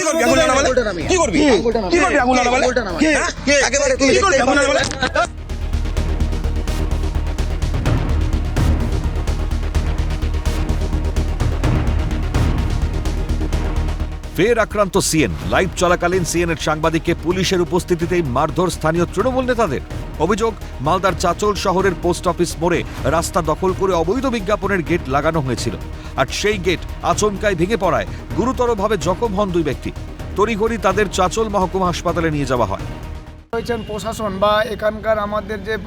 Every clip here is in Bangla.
কি করবি আঙুল নামালে কি করবি? কি করবি আঙুল নামালে? একেবারে তুমি কি করবি আঙুল নামালে ফের আক্রান্ত সিএন। লাইভ চলাকালীন সিএনের সাংবাদিককে পুলিশের উপস্থিতিতেই মারধর স্থানীয় তৃণমূল নেতাদের। অভিযোগ, মালদার চাচল শহরের পোস্ট অফিস মোড়ে রাস্তা দখল করে অবৈধ বিজ্ঞাপনের গেট লাগানো হয়েছিল। আর সেই গেট আচমকায় ভেঙে পড়ায় গুরুতরভাবে জখম হন দুই ব্যক্তি। তড়িঘড়ি তাদের চাচল মহকুমা হাসপাতালে নিয়ে যাওয়া হয়। হয়েছেন প্রশাসন বা এখানকার আমাদের যে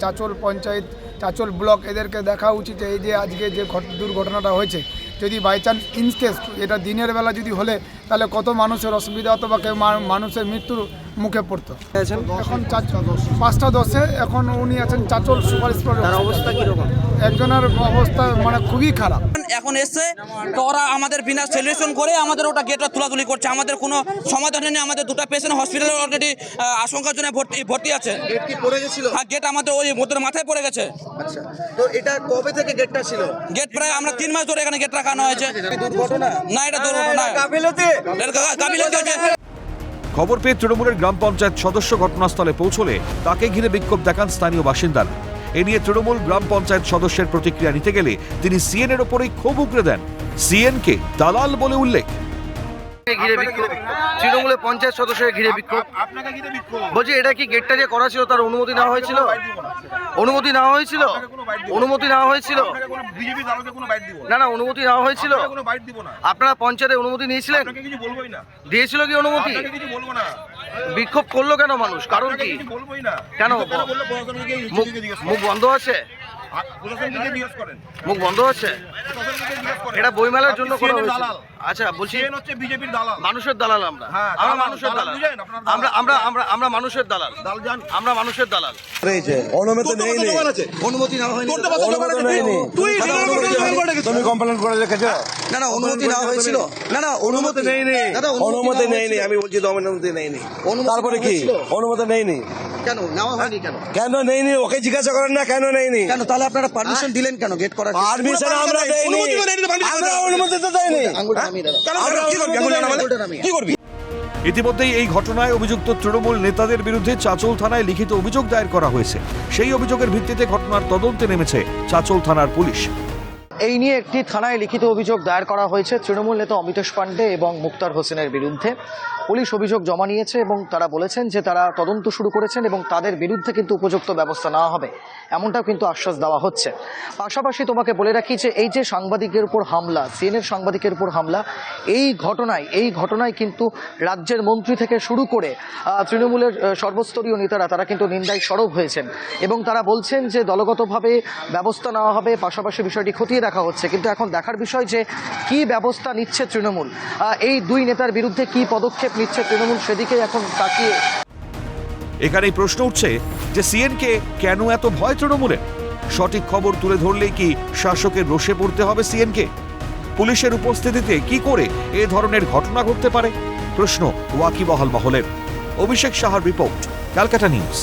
চাচল পঞ্চায়েত, চাচল ব্লক, এদেরকে দেখা উচিত এই যে আজকে যে ঘট- দুর্ঘটনাটা হয়েছে। যদি বাই চান্স ইনকেস এটা দিনের বেলা যদি হলে তাহলে কত মানুষের অসুবিধা? হতো বা কেউ মা- মানুষের মৃত্যুর মুখে পড়তো। এখন পাঁচটা দশে এখন উনি আছেন চাচল সুপার স্পেশাল অবস্থা কীরকম? একজনের অবস্থা মানে খুবই খারাপ। এখন এসছে তো ওরা আমাদের বিনা সলিউশন করে আমাদের ওটা গেটটা তুলাতুলি করছে। আমাদের কোনো সমাধান নেই আমাদের দুটো পেশেন্ট হসপিটালে অলরেডি আশঙ্কার জন্য ভর্তি ভর্তি আছে। গেট কি পড়ে গেছিল? আর গেট আমাদের ওই মোদের মাথায় পড়ে গেছে। আচ্ছা তো এটা কবে থেকে গেটটা ছিল? গেট প্রায় আমরা তিন মাস ধরে এখানে গেট রাখানো হয়েছে। দুর্ঘটনা? না এটা দুর্ঘটনা। গাফিলতি খবর পেয়ে তৃণমূলের গ্রাম পঞ্চায়েত সদস্য ঘটনাস্থলে পৌঁছলে তাকে ঘিরে বিক্ষোভ দেখান স্থানীয় বাসিন্দারা। এ নিয়ে তৃণমূল গ্রাম পঞ্চায়েত সদস্যের প্রতিক্রিয়া নিতে গেলে তিনি সিএন এর ওপরেই ক্ষোভ উগরে দেন। সিএন কে দালাল বলে উল্লেখ। ঘিরে বিক্ষোভ। তৃণমূলের পঞ্চায়েত সদস্যের ঘিরে বিক্ষোভ। বলছি এটা কি গেটটা যে করা ছিল তার অনুমতি নেওয়া হয়েছিল? অনুমতি নেওয়া হয়েছিল? অনুমতি নেওয়া হয়েছিল? না। না অনুমতি নেওয়া হয়েছিল। আপনারা পঞ্চায়েতে অনুমতি নিয়েছিলেন? দিয়েছিল কি অনুমতি? বিক্ষোভ করল কেন মানুষ? কারণ কি? কেন? মুখ বন্ধ আছে? মুখ বন্ধ আছে? জিজ্ঞেস এটা বইমেলার জন্য করা হয়েছে। দালাল। আচ্ছা বলছি হচ্ছে বিজেপির দালাল। মানুষের দালাল আমরা। হ্যাঁ, আমরা মানুষের দালাল। আমরা আমরা আমরা আমরা মানুষের দালাল। দাল জান আমরা মানুষের দালাল। অনুমতি নেই অনুমতি নেওয়া হয়নি। তোর তো বাচ্চা দোকান আছে, নেই নি। তুই দাদা, সিনেমা অনুমতি দোকান হয়নি। করে রেখেছিস। তুমি কমপ্লেন করে রেখেছো? না না অনুমতি নেওয়া হয়েছিল। না না অনুমতি নেই নি অনুমতি নেওয়া নেই আমি বলছি তো অনুমতি নেই নি তারপরে কি? অনুমতি নেই কেন নেওয়া হয়নি কেন? কেন নেই ওকে জিজ্ঞাসা করেন না কেন নেই নি কেন তাহলে আপনারা পারমিশন দিলেন কেন? গেট করার পারমিশন আমরা দেইনি। কি করবি? ইতিমধ্যেই এই ঘটনায় অভিযুক্ত তৃণমূল নেতাদের বিরুদ্ধে চাচল থানায় লিখিত অভিযোগ দায়ের করা হয়েছে। সেই অভিযোগের ভিত্তিতে ঘটনার তদন্তে নেমেছে চাচল থানার পুলিশ। এই নিয়ে একটি থানায় লিখিত অভিযোগ দায়ের করা হয়েছে তৃণমূল নেতা অমিতেশ পান্ডে এবং মুক্তার হোসেনের বিরুদ্ধে। পুলিশ অভিযোগ জমা নিয়েছে এবং তারা বলেছেন যে তারা তদন্ত শুরু করেছেন এবং তাদের বিরুদ্ধে কিন্তু উপযুক্ত ব্যবস্থা নেওয়া হবে। এমনটাও কিন্তু আশ্বাস দেওয়া হচ্ছে। পাশাপাশি তোমাকে বলে রাখি যে এই যে সাংবাদিকের উপর হামলা সিএনএর সাংবাদিকের উপর হামলা, এই ঘটনায় এই ঘটনায় কিন্তু রাজ্যের মন্ত্রী থেকে শুরু করে তৃণমূলের সর্বস্তরীয় নেতারা, তারা কিন্তু নিন্দায় সরব হয়েছেন। এবং তারা বলছেন যে দলগতভাবে ব্যবস্থা নেওয়া হবে, পাশাপাশি বিষয়টি খতিয়ে দেখা হচ্ছে। কিন্তু এখন দেখার বিষয় যে কি ব্যবস্থা নিচ্ছে তৃণমূল এই দুই নেতার বিরুদ্ধে কি পদক্ষেপ নিচ্ছে তৃণমূল সেদিকে এখন তাকিয়ে। এখানেই প্রশ্ন উঠছে যে সিএনকে কেন এত ভয় তৃণমূলের? সঠিক খবর তুলে ধরলেই কি শাসকের রোষে পড়তে হবে সিএনকে? পুলিশের উপস্থিতিতে কি করে এ ধরনের ঘটনা ঘটতে পারে? প্রশ্ন ওয়াকিবহাল মহলের। অভিষেক সাহার রিপোর্ট, ক্যালকাটা নিউজ।